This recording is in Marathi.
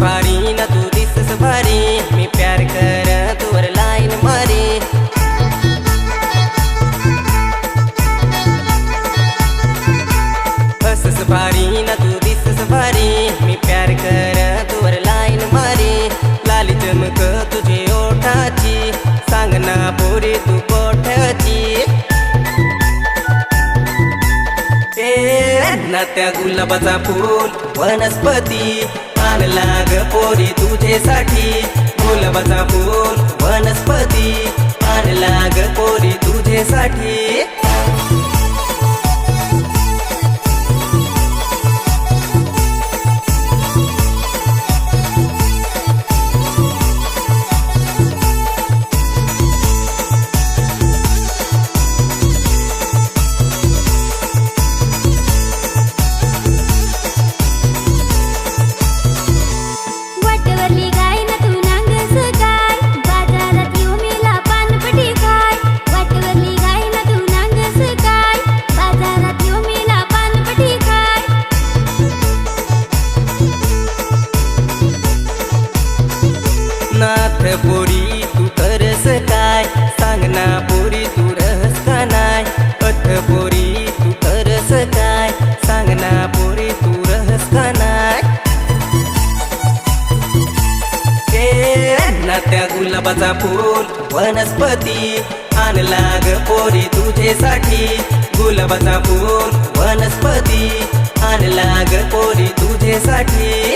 भारी ना तू दिसस भारी. मी प्यार कर तुवर लाईन मारी. हसस भारी ना तू दिसस भारी. मी प्यार कर तुवर लाईन मारी. लाली चमक तुझी ओठाची. सांग ना पोरी तू पोठाची ना त्या गुलाबाचा फूल वनस्पती. मान लाग पोरी तुझेसाठी नाथ पोरी तू करस काय? सांग ना पोरी तू रहस का नाय अथ पोरी तू करस काय? सांग ना पोरी तू रहस का नाय ना त्या गुलाबाचा फूल वनस्पती आणला ग पोरी तुझेसाठी गुलाबाचा फूल वनस्पती आणला ग पोरी तुझेसाठी